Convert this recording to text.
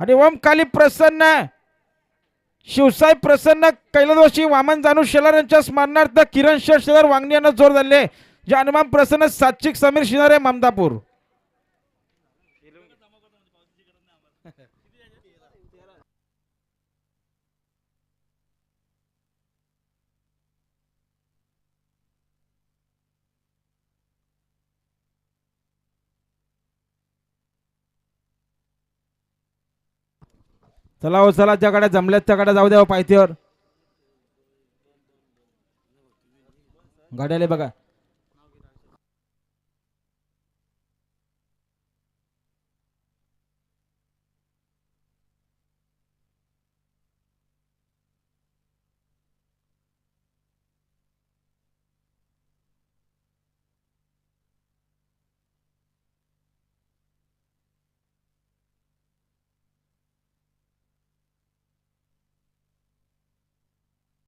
आणि ओम काली प्रसन्न. शिवसाई प्रसन्न कैलासवासी वामन जानू शेलार यांच्या स्मरणार्थ किरण शेठ शेलार वांगणी यांना जोर झाले जे हनुमान प्रसन्न सात्विक समीर शिनारे ममदापूर. चला हो चला ज्या गाड्या जमल्यात त्या गाड्या जाऊ द्या हो, पायथ्यावर. गाड्याले बघा.